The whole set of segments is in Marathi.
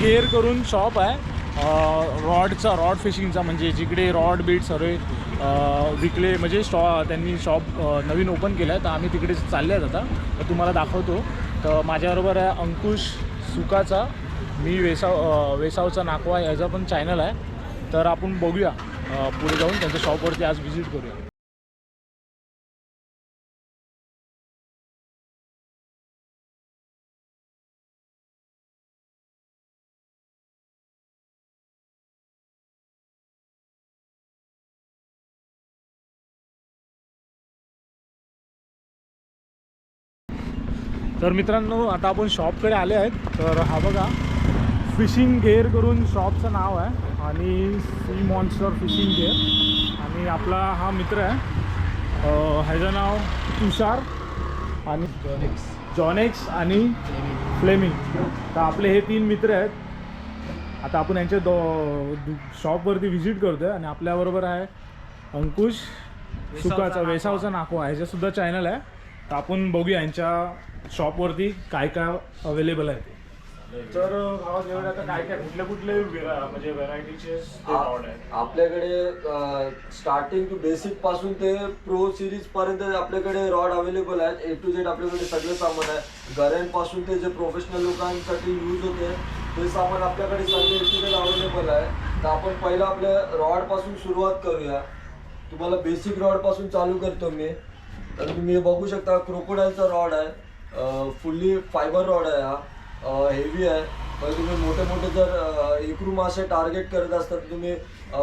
गेअर करून शॉप आहे. रॉडचा रॉड फिशिंगचा म्हणजे जिकडे रॉड बीट सर्व विकले म्हणजे स्टॉ त्यांनी शॉप नवीन ओपन केलं आहे तर आम्ही तिकडे चालले आहेत आता. तर तुम्हाला दाखवतो. तर माझ्याबरोबर आहे अंकुश सुकाचा. मी वेसाव वेसावचा नाकवा याचा पण चॅनल आहे. तर आपण बघूया. पुढे जाऊन त्यांच्या शॉपवरती आज व्हिजिट करूया. तर मित्रांनो आता आपण शॉपकडे आले आहेत. तर हा बघा फिशिंग गेअर करून शॉपचं नाव आहे आणि सी मॉन्स्टर फिशिंग गेअर आणि आपला हा मित्र आहे. ह्याचं नाव तुषार आणि जॉनेक्स. आणि फ्लेमिंग. तर आपले हे तीन मित्र आहेत. आता आपण यांच्या दो शॉपवरती व्हिजिट करतो आहे आणि आपल्याबरोबर आहे अंकुश सुकाचा वेसावचा नाकवा. ह्याच्यासुद्धा चॅनल आहे. तर आपण बघूया यांच्या शॉपवरती काय काय अवेलेबल आहे ते. तर भावा जेवढे आता काय काय कुठले कुठले वेरा- म्हणजे व्हेरायटीचे रॉड आहेत? आपल्याकडे स्टार्टिंग टू बेसिकपासून ते प्रो सिरीज पर्यंत आपल्याकडे रॉड अवेलेबल आहेत. ए टू झेड आपल्याकडे सगळे सामान आहे. गऱ्यांपासून ते जे प्रोफेशनल लोकांसाठी यूज होते ते सामान आपल्याकडे सगळे ए टू झेड अवेलेबल आहे. तर आपण पहिला आपल्या रॉडपासून सुरुवात करूया. तुम्हाला बेसिक रॉडपासून चालू करतो मी. तर तुम्ही हे बघू शकता क्रोकोडाईलचा रॉड आहे फुल्ली फायबर रॉड आहे हा हेवी आहे. मग तुम्ही मोठे मोठे जर एकरू मासे टार्गेट करत असतात तुम्ही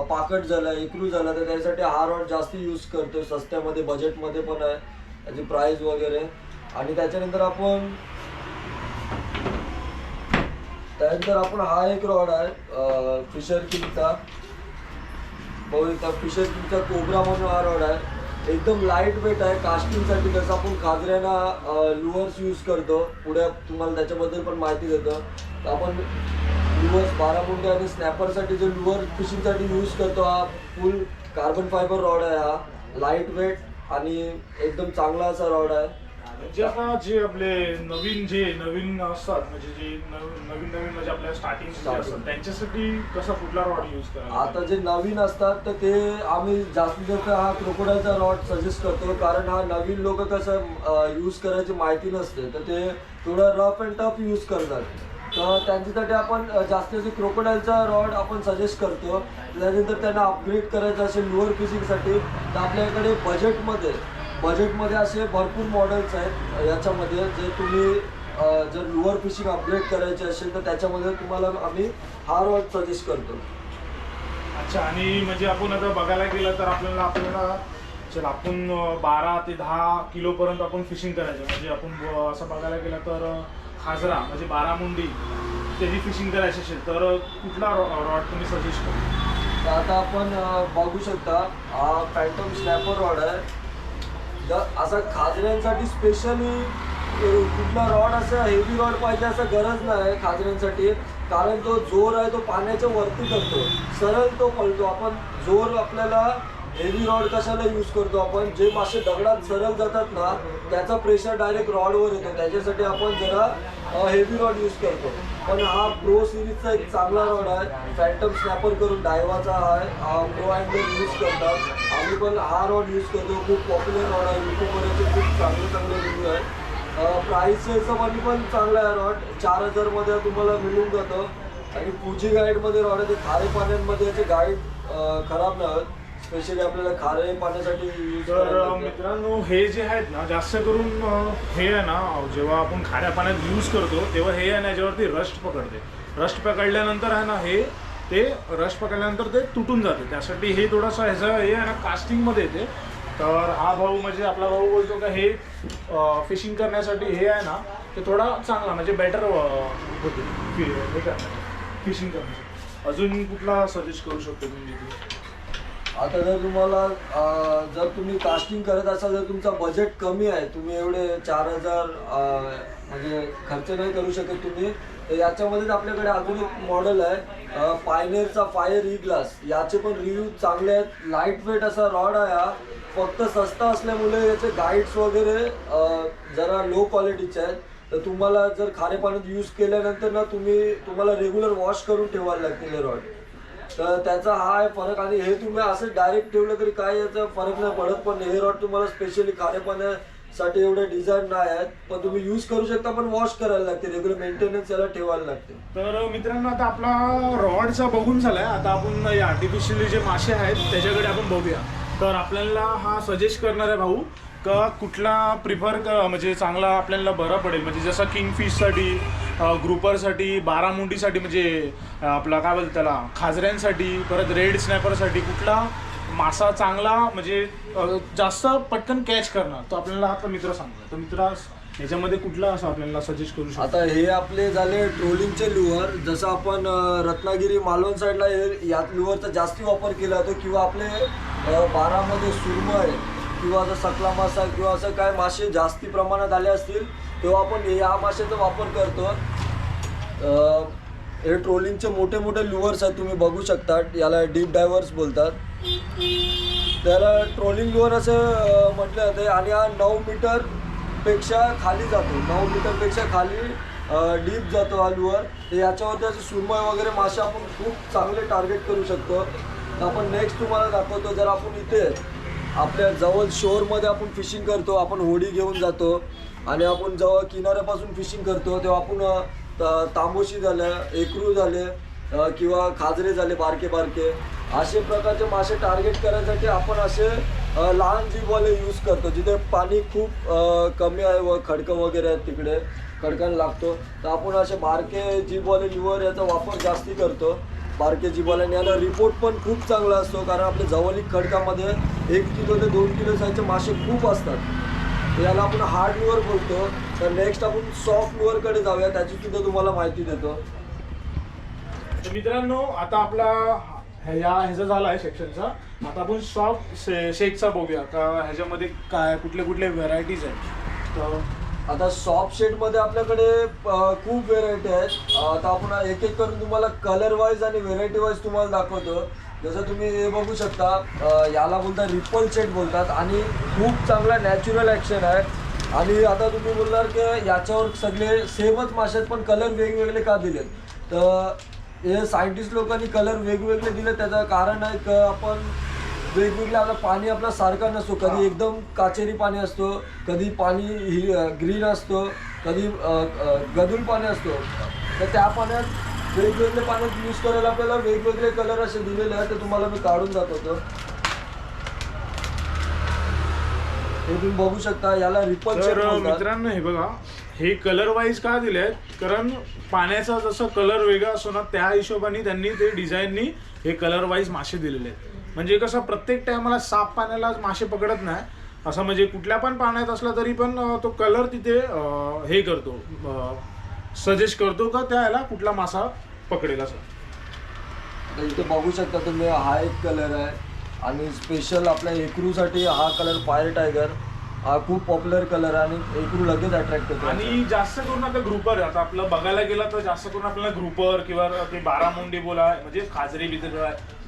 पाकट झाला एकरू झाला तर त्यासाठी हा रॉड जास्ती यूज करतो सस्त्यामध्ये बजेटमध्ये पण आहे. त्याची प्राईज वगैरे. आणि त्याच्यानंतर आपण त्यानंतर आपण हा एक रॉड आहे फिशर किंगचा बघू फिशर किंगचा कोबरा म्हणून हा रॉड आहे. एकदम लाइट वेट आहे. कास्टिंगसाठी जसं आपण काजऱ्यांना लुअर्स यूज करतो. पुढे तुम्हाला त्याच्याबद्दल पण माहिती देतं. तर आपण लुअर्स बारा मुंडे आणि स्नॅपरसाठी जो लुअर फिशिंगसाठी यूज करतो हा फुल कार्बन फायबर रॉड आहे हा. लाइट वेट आणि एकदम चांगला असा रॉड आहे. जे आता जे आपले नवीन जे नवीन असतात म्हणजे जे नवीन नवीन नवीन म्हणजे आपल्या स्टार्टिंग. असतात त्यांच्यासाठी कसा कुठला रॉड यूज करायचा आता जे नवीन असतात तर ते आम्ही जास्तीत जास्त हा क्रोकोडाईलचा रॉड सजेस्ट करतो कारण हा नवीन लोक कसं यूज करायची माहिती नसते तर ते थोडं रफ अँड टफ यूज करतात. तर त्यांच्यासाठी आपण अ, जास्तीत जास्त क्रोकोडाईलचा रॉड आपण सजेस्ट करतो. त्यानंतर त्यांना अपग्रेड करायचं असेल लोअर फिशिंगसाठी तर आपल्याकडे बजेटमध्ये बजेटमध्ये असे भरपूर मॉडेल्स आहेत. याच्यामध्ये जे तुम्ही जर लोअर फिशिंग अपग्रेड करायचे असेल तर त्याच्यामध्ये तुम्हाला आम्ही हा रॉड सजेस्ट करतो. अच्छा आणि म्हणजे आपण आता बघायला गेलं तर आपल्याला आपल्याला चल आपण बारा ते दहा किलो पर्यंत आपण फिशिंग करायचं. म्हणजे आपण असं बघायला गेलं तर खाजरा म्हणजे बारा मुंडी त्याची फिशिंग करायची असेल तर कुठला रॉड तुम्ही सजेस्ट करा तर आता आपण बघू शकता हा पॅन्टम स्नॅपर रॉड आहे. असा खाजऱ्यांसाठी स्पेशली कुठला रॉड असं हेवी रॉड पाहिजे असं गरज नाही खाजण्यांसाठी. कारण तो जोर आहे तो पाण्याच्या वरती करतो. सरळ तो पळतो. आपण जोर आपल्याला हेवी रॉड कशाला यूज करतो आपण? जे मासे दगडात सरळ जातात ना त्याचा प्रेशर डायरेक्ट रॉडवर येतो. त्याच्यासाठी आपण जरा हेवी रॉड यूज करतो. पण हा प्रो सिरीजचा एक चांगला रॉड आहे. फॅन्टम स्नॅपर करून डायवाचा आहे हा प्रो अँगल यूज करतात. आम्ही पण हा रॉड यूज करतो. खूप पॉप्युलर रॉड आहे. यूट्यूबवर याचे खूप चांगले चांगले रिव्ह्यू आहेत प्राईसचं पण पण चांगला आहे रॉड चार हजारमध्ये तुम्हाला मिळून जातं. आणि पुजी गाईडमध्ये रॉड आहे. ते खारे पाण्यांमध्ये याचे गाईड खराब नाही होत. स्पेशली आपल्याला खारे पाण्यासाठी तर मित्रांनो हे जे आहेत ना जास्त करून हे आहे ना जेव्हा आपण खाऱ्या पाण्यात यूज करतो तेव्हा हे आहे ना याच्यावरती रस्ट पकडते. रस्ट पकडल्यानंतर आहे ना हे ते रश पकडल्यानंतर ते तुटून जाते. त्यासाठी हे थोडंसं ह्याचं हे आहे ना कास्टिंगमध्ये येते. तर हा भाऊ म्हणजे आपला भाऊ बोलतो का हे फिशिंग करण्यासाठी हे आहे ना ते थोडा चांगला म्हणजे बेटर होते. फि- हे करण्यासाठी फिशिंग करण्यासाठी. अजून कुठला सजेस्ट करू शकतो तुम्ही आता जर तुम्हाला जर तुम्ही कास्टिंग करत असाल जर तुमचा बजेट कमी आहे तुम्ही एवढे चार हजार म्हणजे खर्च नाही करू शकत तुम्ही तर याच्यामध्येच आपल्याकडे अजून एक मॉडेल आहे पायनेरचा फायर ई ग्लास याचे पण रिव्ह्यू चांगले आहेत. लाइट वेट असा रॉड आहे हा. फक्त सस्ता असल्यामुळे याचे गाईड्स वगैरे जरा लो क्वालिटीचे आहेत. तर तुम्हाला जर खारे पाण्यात यूज केल्यानंतर ना तुम्ही तुम्हाला रेग्युलर वॉश करून ठेवायला लागतील हे रॉड तर त्याचा हा आहे फरक. आणि हे तुम्ही असं डायरेक्ट ठेवलं तरी काय याचा फरक नाही पडत. पण हे रॉड तुम्हाला स्पेशली खारे साठी एवढे डिझाईन नाही आहेत पण तुम्ही यूज करू शकता पण वॉश करायला लागते. रेग्युलर मेंटेनन्स याला ठेवायला लागते. तर मित्रांनो आता आपला रॉडचा बघून झालाय. आता आपण आर्टिफिशियली जे मासे आहेत त्याच्याकडे आपण बघूया. तर आपल्याला हा सजेस्ट करणार आहे भाऊ का कुठला प्रिफर म्हणजे चांगला आपल्याला बरा पडेल? म्हणजे जसं किंगफिशसाठी ग्रुपरसाठी बारामुंडीसाठी म्हणजे अं, आपला काय बोलतात त्याला खाजऱ्यांसाठी परत रेड स्नॅपरसाठी कुठला मासा चांगला म्हणजे अं, जास्त पटकन कॅच करणार तो आपल्याला आता मित्र सांगतो तर मित्र याच्यामध्ये कुठला असं आपल्याला सजेस्ट करू शकतो? आता हे आपले झाले ट्रोलिंगचे लुअर जसं आपण अं, रत्नागिरी मालवण साईडला हे यात लुअरचा जास्ती वापर केला जातो. किंवा आपले अं, बारामध्ये सुरमय किंवा असं सकला मासा किंवा असं काय मासे जास्ती प्रमाणात आले असतील तेव्हा आपण या माशाचा वापर करतो. अं, हे ट्रोलिंगचे मोठे मोठे लुअर्स आहेत तुम्ही बघू शकता. याला डीप डायव्हर्स बोलतात. त्याला ट्रोलिंग लुअर असं म्हटलं जाते आणि हा नऊ मीटरपेक्षा खाली जातो. नऊ मीटरपेक्षा खाली डीप जातो हा तर याच्यावरती असे सुरमय वगैरे मासे आपण खूप चांगले टार्गेट करू शकतो. तर आपण नेक्स्ट तुम्हाला दाखवतो जर आपण इथे आपल्या जवळ शोरमध्ये आपण फिशिंग करतो आपण होडी घेऊन जातो आणि आपण जेव्हा किनाऱ्यापासून फिशिंग करतो तेव्हा आपण तांबोशी झालं एकरू झाले किंवा खाजरे झाले बारके बारके. असे प्रकारचे मासे टार्गेट करण्यासाठी आपण असे लहान जीववाले यूज करतो जिथे पाणी खूप कमी आहे व खडकं वगैरे आहेत तिकडे खडकांना लागतो. तर आपण असे बारके जीववाले लिव्हर याचा वापर जास्ती करतो. बारके जीववाल्याने याला रिपोर्ट पण खूप चांगला असतो कारण आपल्या जवळीक खडकामध्ये एक किलो ते दोन किलो साईजचे मासे खूप असतात. याला आपण हार्ड लिव्हर बोलतो. तर नेक्स्ट आपण सॉफ्ट लिव्हरकडे जाऊया त्याची सुद्धा तुम्हाला माहिती देतो. मित्रांनो आता आपला ह्या ह्याचा झाला आहे सेक्शनचा आता आपण सॉफ्ट शे शेकचा बघूया का ह्याच्यामध्ये काय कुठले कुठले व्हरायटीज आहेत. तर आता सॉफ्ट शेडमध्ये आपल्याकडे अ, खूप व्हेरायटी आहेत. अ, आता आपण एक एक करून तुम्हाला कलर वाईज आणि व्हेरायटी वाईज तुम्हाला दाखवतो. जसं तुम्ही हे बघू शकता अ, याला बोलतात रिपल शेड बोलतात आणि खूप चांगला नॅचरल ॲक्शन आहे. आणि आता तुम्ही बोलणार की याच्यावर सगळे सेमच माशात पण कलर वेगवेगळे का दिलेत? तर हे सायंटिस्ट लोकांनी कलर वेगवेगळे दिले त्याचं कारण आहे की आपण वेगवेगळं आपलं पाणी आपलं सारखं नसतो. कधी एकदम काचेरी पाणी असतो कधी पाणी हि ग्रीन असतो कधी गदूल पाणी असतो. तर त्या पाण्यात वेगवेगळे पाण्यात यूज करायला आपल्याला वेगवेगळे कलर असे दिलेले आहेत ते तुम्हाला मी काढून दाखवतो. हे तुम्ही बघू शकता याला रिपल तर मित्रांनो हे बघा. हे कलर वाईज का दिले आहेत कारण पाण्याचा जसं कलर वेगळा असतो ना त्या हिशोबाने त्यांनी ते डिझाईननी हे कलर वाईज मासे दिलेले आहेत. म्हणजे कसं प्रत्येक टायमाला साफ पाण्याला मासे पकडत नाही. असं म्हणजे कुठल्या पण पाण्यात असला तरी पण तो कलर तिथे हे करतो सजेस्ट करतो का त्याला कुठला मासा पकडेल असं. इथे बघू शकता तुम्ही हा एक कलर आहे. आणि स्पेशल आपल्या एकरूसाठी हा कलर फायर टायगर हा खूप पॉप्युलर कलर आहे आणि एकरू लगेच अट्रॅक्ट होतो आणि जास्त करून आता ग्रुपर आता आपलं बघायला गेलं तर जास्त करून आपल्याला ग्रुपर किंवा ते बारामुंडी बोला म्हणजे खाजरी बिजरी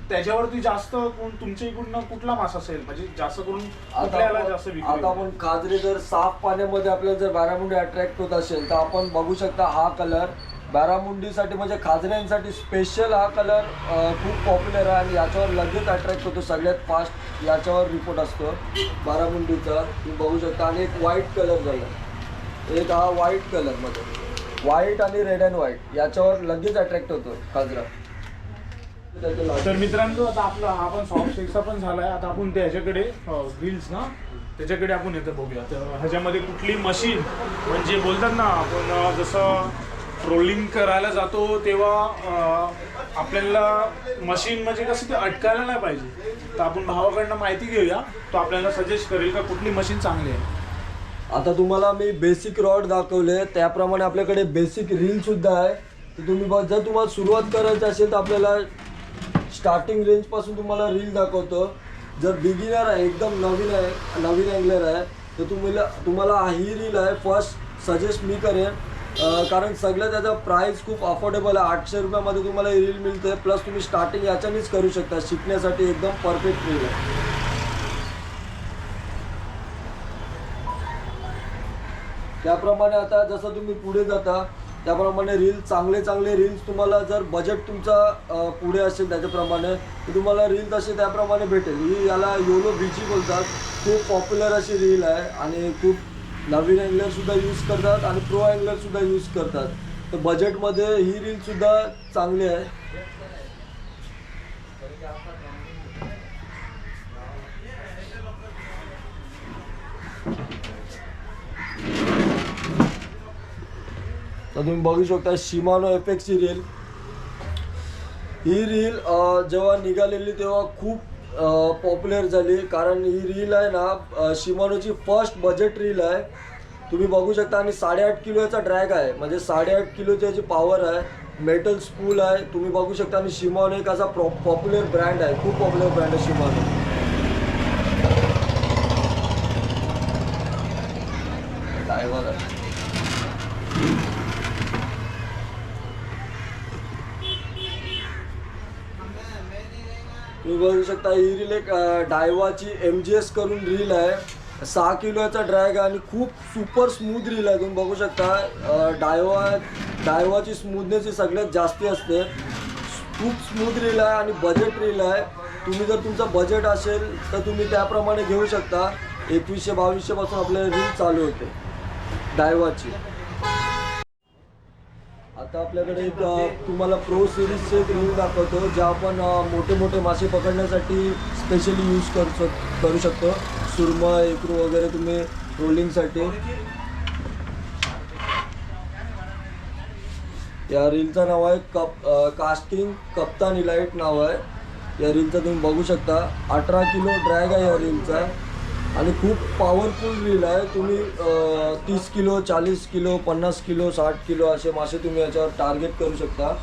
त्याच्यावरती जास्त कोण तुमच्या इकडून कुठला मासा असेल? म्हणजे जास्त करून आपण- जास्त आता आपण काजरे जर साफ पाण्यामध्ये आपल्याला जर बारामुंडी अट्रॅक्ट होत असेल तर आपण बघू शकता हा कलर बारामुंडीसाठी म्हणजे खाजऱ्यांसाठी स्पेशल हा कलर खूप पॉप्युलर आहे आणि याच्यावर लगेच अट्रॅक्ट होतो. सगळ्यात फास्ट याच्यावर रिपोर्ट असतो. बारामुंडीचा. तुम्ही बघू शकता. आणि एक व्हाईट कलर झाला. एक हा व्हाईट कलरमध्ये व्हाईट आणि रेड अँड व्हाईट याच्यावर लगेच अट्रॅक्ट होतो खाजरा. तर मित्रांनो आता आपला हा पण सॉफ्ट शेकचा पण आहे आता आपण त्याच्याकडे व्हील्स ना त्याच्याकडे आपण येतं बघूया. तर ह्याच्यामध्ये कुठली मशीन म्हणजे बोलतात ना आपण जसं ट्रोलिंग करायला जातो तेव्हा आपल्याला मशीन म्हणजे कसं ते अटकायला नाही पाहिजे. तर आपण भावाकडनं माहिती घेऊया. तो आपल्याला सजेस्ट करेल का कुठली मशीन चांगली आहे. आता तुम्हाला मी बेसिक रॉड दाखवले. त्याप्रमाणे आपल्याकडे बेसिक रीलसुद्धा आहे. तर तुम्ही बघ जर तुम्हाला सुरुवात करायची असेल तर आपल्याला स्टार्टिंग रेंजपासून तुम्हाला रील दाखवतो. जर बिगिनर आहे एकदम नवीन आहे नवीन अँगलर आहे तर तुम्हाला तुम्हाला ही रील आहे. फर्स्ट सजेस्ट मी करेन. कारण सगळं त्याचा प्राईस खूप अफोर्डेबल आहे. आठशे रुपयामध्ये तुम्हाला रील मिळते प्लस तुम्ही स्टार्टिंग याच्यानेच करू शकता. शिकण्यासाठी एकदम परफेक्ट रील आहे. त्याप्रमाणे आता जसं तुम्ही पुढे जाता त्याप्रमाणे रील चांगले चांगले रील्स तुम्हाला जर बजेट तुमचा पुढे असेल त्याच्याप्रमाणे तर तुम्हाला रील तसे त्याप्रमाणे भेटेल. ही याला योलो बीची बोलतात. खूप पॉप्युलर अशी रील आहे आणि खूप नवीन अँगलरसुद्धा यूज करतात आणि प्रो अँगलरसुद्धा यूज करतात. तर बजेटमध्ये ही रील सुद्धा चांगली आहे. तर तुम्ही बघू शकता शिमानो एफेक्सची रील ही रील जेव्हा निघालेली तेव्हा खूप पॉप्युलर झाली. कारण ही रील आहे ना शिमानोची फर्स्ट बजेट रील आहे. तुम्ही बघू शकता आणि साडेआठ किलोचा ड्रॅग आहे. म्हणजे साडेआठ किलोची याची पॉवर आहे. मेटल स्पूल आहे. तुम्ही बघू शकता आणि शिमानो एक असा प्रॉ पॉप्युलर ब्रँड आहे. खूप पॉप्युलर ब्रँड आहे शिमानो. ड्रायव्हर आहे तुम्ही बघू शकता. ही रील एक डायवाची एम जी एस करून रील आहे. सहा किलोचा ड्रॅग आहे आणि खूप सुपर स्मूथ रील आहे. तुम्ही बघू शकता डायवा डायवाची स्मूथनेस ही सगळ्यात जास्ती असते. खूप स्मूथ रील आहे आणि बजेट रील आहे. तुम्ही जर तुमचं बजेट असेल तर तुम्ही त्याप्रमाणे घेऊ शकता. एकवीसशे बावीसशेपासून आपले रील चालू होते. डायवाची आता आपल्याकडे एक तुम्हाला प्रो सिरीजचे एक रील दाखवतो ज्या आपण मोठे मोठे मासे पकडण्यासाठी स्पेशली यूज करू शक करू शकतो. सुरमा एकरू वगैरे तुम्ही रोलिंगसाठी या रीलचं नाव आहे कप कास्टिंग कप्तान इलाइट नाव आहे. या रीलचं तुम्ही बघू शकता. अठरा किलो ड्रॅग आहे या रीलचा. आणि खूप पॉवरफुल रील आहे. तुम्ही तीस किलो चाळीस किलो पन्नास किलो साठ किलो असे मासे तुम्ही याच्यावर टार्गेट करू शकता.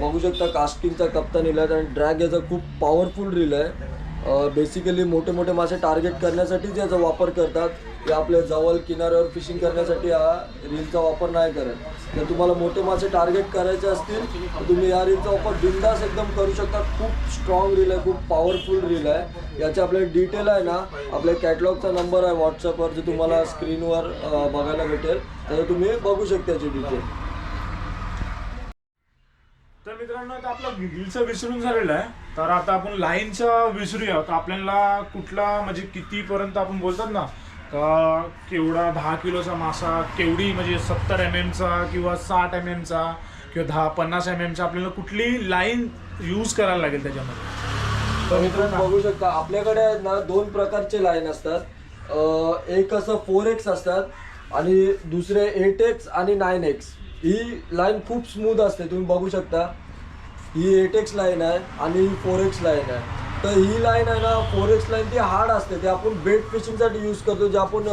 बघू शकता कास्टिंगचा कप्तान इलाइट आणि ड्रॅग याचा खूप पॉवरफुल रील आहे. बेसिकली मोठे मोठे मासे टार्गेट करण्यासाठीच याचा वापर करतात. हे आपल्या जवळ किनाऱ्यावर फिशिंग करण्यासाठी हा रीलचा वापर नाही करत. जर तुम्हाला मोठे मासे टार्गेट करायचे असतील तर तुम्ही या रीलचा वापर बिंदास एकदम करू शकता. खूप स्ट्रॉंग रील आहे खूप पॉवरफुल रील आहे. याचे आपले डिटेल आहे ना आपल्या कॅटलॉगचा नंबर आहे व्हॉट्सअपवर जे तुम्हाला स्क्रीनवर बघायला भेटेल. तर तुम्ही बघू शकता याची डिटेल तर मित्रांनो आता आपलं गिलचं विसरून झालेलं आहे. तर आता आपण लाईनच्या विसरूया. तर आपल्याला कुठला म्हणजे कितीपर्यंत आपण बोलतात ना का केवढा दहा किलोचा मासा केवढी म्हणजे सत्तर एम एमचा किंवा साठ एम एमचा किंवा दहा पन्नास एम एमचा आपल्याला कुठली लाईन यूज करायला लागेल त्याच्यामध्ये? तर मित्रांनो बघू शकता आपल्याकडे ना दोन प्रकारचे लाईन असतात. एक असं फोर एक्स असतात आणि दुसरे एट एक्स आणि नाईन एक्स ही लाईन खूप स्मूथ असते तुम्ही बघू शकता. ही एट एक्स लाईन आहे आणि ही फोर एक्स लाईन आहे. तर ही लाईन आहे ना फोर लाईन ती हार्ड असते. ते आपण बेट फिशिंगसाठी यूज करतो जे आपण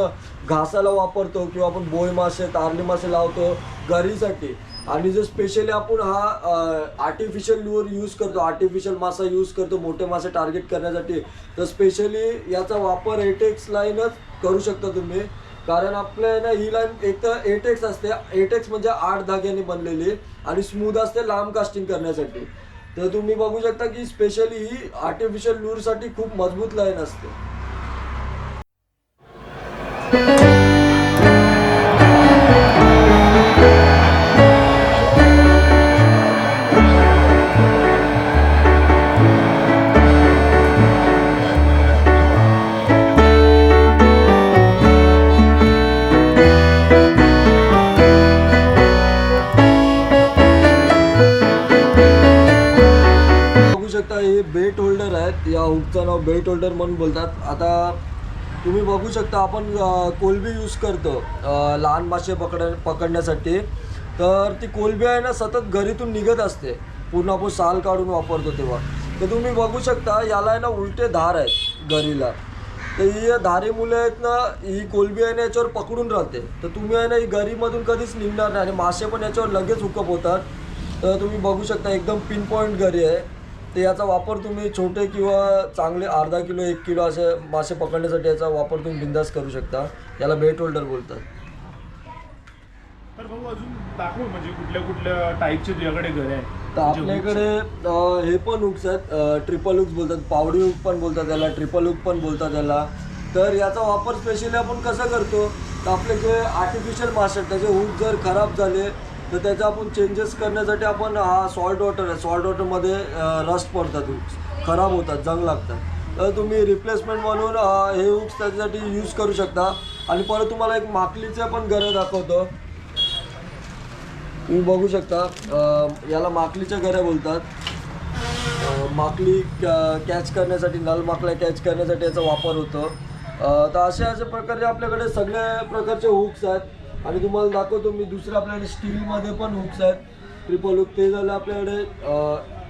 घासाला वापरतो किंवा आपण बोय मासे तारली मासे लावतो गरीसाठी आणि जर स्पेशली आपण हा आर्टिफिशियल लूर यूज करतो आर्टिफिशियल मासा यूज करतो मोठे मासे टार्गेट करण्यासाठी तर स्पेशली याचा वापर एटेक्स लाईनच करू शकता तुम्ही. कारण आपल्या आहे ना ही लाईन एक तर एटेक्स असते. एटेक्स म्हणजे आठ धाग्याने बनलेली आणि स्मूथ असते लांब कास्टिंग करण्यासाठी. तर तुम्ही बघू शकता की स्पेशली ही आर्टिफिशियल लूरसाठी खूप मजबूत लाईन असते. बेल्ट बेट होल्डर म्हणून बोलतात. आता तुम्ही बघू शकता आपण कोलबी यूज करतो लहान मासे पकड पकडण्यासाठी. तर ती कोलबी आहे ना सतत घरीतून निघत असते. पूर्ण आपण साल काढून वापरतो तेव्हा. तर तुम्ही बघू शकता याला आहे ना उलटे धार आहेत घरीला. तर ही धारेमुळे आहेत ना ही कोलबी आहे ना याच्यावर पकडून राहते. तर तुम्ही आहे ना ही गरीमधून कधीच निघणार नाही. आणि मासे पण याच्यावर लगेच हुकअप होतात. तर तुम्ही बघू शकता एकदम पिन पॉईंट घरी आहे. तर याचा वापर तुम्ही छोटे किंवा चांगले अर्धा किलो एक किलो असे मासे पकडण्यासाठी याचा वापर तुम्ही बिंदास करू शकता. याला बेट होल्डर बोलतात. तर भाऊ अजून दाखव म्हणजे कुठल्या कुठल्या टाईपचे तुझ्याकडे घरे आहेत? तर आपल्याकडे अं, हे पण हुक्स आहेत. ट्रिपल हुक्स बोलतात पावडी हुक पण बोलतात त्याला ट्रिपल हुक पण बोलतात त्याला तर याचा वापर स्पेशली आपण कसा करतो? तर आपले जे आर्टिफिशियल मासे आहेत त्याचे हुक जर खराब झाले तर त्याचा आपण चेंजेस करण्यासाठी आपण हा सॉल्ट वॉटर आहे. सॉल्ट वॉटरमध्ये रस्ट पडतात हुक्स खराब होतात जंग लागतात. तर तुम्ही रिप्लेसमेंट म्हणून हे हुक्स त्याच्यासाठी यूज करू शकता. आणि परत तुम्हाला एक माकलीचं पण गरज दाखवतो. तुम्ही बघू शकता याला माकलीच्या गऱ्या बोलतात. माकली कॅच करण्यासाठी नल माकल्या कॅच करण्यासाठी याचा वापर होतो. तर अशा अशा प्रकारचे आपल्याकडे सगळ्या प्रकारचे हुक्स आहेत. आणि तुम्हाला दाखवतो मी दुसरे आपल्याकडे स्टीलमध्ये पण हुक्स आहेत. ट्रिपल हुक ते झालं आपल्याकडे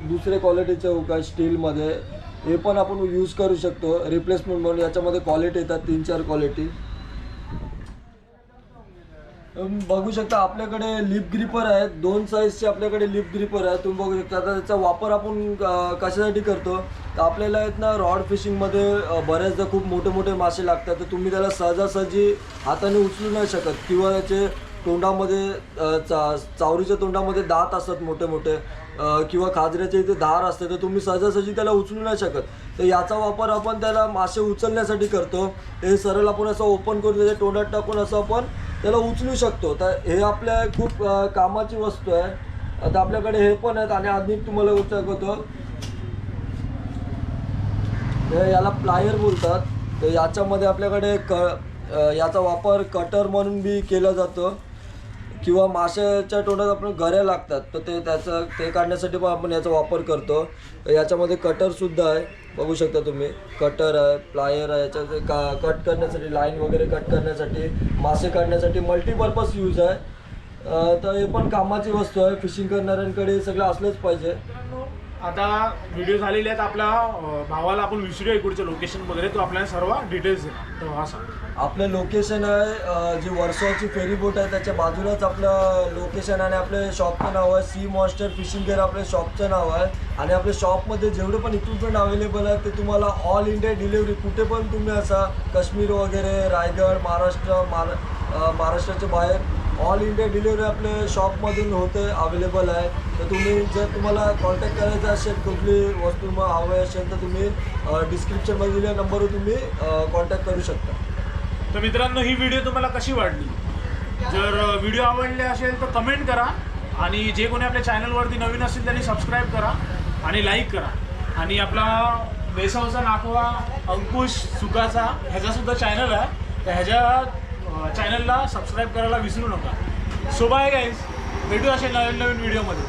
दुसरे क्वालिटीचे हुक आहे स्टीलमध्ये. हे पण आपण यूज करू शकतो. रिप्लेसमेंट म्हणून याच्यामध्ये क्वालिटी येतात तीन चार क्वालिटी बघू शकता आपल्याकडे लिप ग्रिपर आहेत. दोन साईजचे आपल्याकडे लिप ग्रिपर आहेत. तुम्ही बघू शकता. आता त्याचा वापर आपण कशासाठी करतो? तर आपल्याला आहेत ना रॉड फिशिंगमध्ये बऱ्याचदा खूप मोठे मोठे मासे लागतात. तर तुम्ही त्याला सहजासहजी हाताने उचलू नाही शकत. किंवा त्याचे तोंडामध्ये चा चावरीच्या तोंडामध्ये दात असतात मोठे मोठे किंवा खाजऱ्याच्या इथे धार असते तर तुम्ही सहजासहजी त्याला उचलू नाही शकत. तर याचा वापर आपण त्याला मासे उचलण्यासाठी करतो. हे सरळ आपण असं ओपन करून त्याच्या तोंडात टाकून असं आपण त्याला उचलू शकतो. तर हे आपल्या खूप कामाची वस्तू आहे. आता आपल्याकडे हे पण आहेत आणि आधी तुम्हाला दाखवतो याला प्लायर बोलतात. तर याच्यामध्ये आपल्याकडे क याचा वापर कटर म्हणून बी केला जातो. किंवा माशाच्या तोंडात आपण गऱ्या लागतात तर ते त्याचं ते काढण्यासाठी पण आपण याचा वापर करतो. तर याच्यामध्ये कटरसुद्धा आहे बघू शकता तुम्ही. कटर आहे प्लायर आहे याच्यात का कट करण्यासाठी लाईन वगैरे कट करण्यासाठी मासे काढण्यासाठी मल्टीपर्पज यूज आहे. तर हे पण कामाची वस्तू आहे. फिशिंग करणाऱ्यांकडे सगळं असलंच पाहिजे. आता व्हिडिओ झालेले आहेत आपल्या अं, भावाला आपण विसरूया इकडचे लोकेशन वगैरे तो आपल्याला सर्व डिटेल्स देणार. तर हा सांग. आपलं लोकेशन आहे जी वर्षाची फेरी बोट आहे त्याच्या बाजूलाच आपलं लोकेशन आणि आपल्या शॉपचं नाव आहे सी मॉन्स्टर फिशिंग गेअर आपल्या शॉपचं नाव आहे. आणि आपल्या शॉपमध्ये जेवढे पण इक्विपमेंट अवेलेबल आहे ते तुम्हाला ऑल इंडिया डिलिव्हरी कुठे पण तुम्ही असा काश्मीर वगैरे रायगड महाराष्ट्र महारा महाराष्ट्राच्या बाहेर ऑल इंडिया डिलिव्हरी आपले शॉपमधून होते अवेलेबल आहे. तर तुम्ही जर तुम्हाला कॉन्टॅक्ट करायचा असेल कुठली वस्तू मग हवी असेल तर तुम्ही डिस्क्रिप्शनमध्ये दिलेल्या नंबरवर तुम्ही कॉन्टॅक्ट करू शकता. तर मित्रांनो ही व्हिडिओ तुम्हाला कशी वाटली? जर व्हिडिओ आवडले असेल तर कमेंट करा. आणि जे कोणी आपल्या चॅनलवरती नवीन असेल त्यांनी सबस्क्राईब करा आणि लाईक करा. आणि आपला वेसावचा नाकवा अंकुश सुकाचा ह्याचासुद्धा चॅनल आहे. तर ह्याच्या चॅनलला सबस्क्राईब करायला विसरू नका. सो बाय गाईज भेटू असेल नवीन नवीन व्हिडिओमध्ये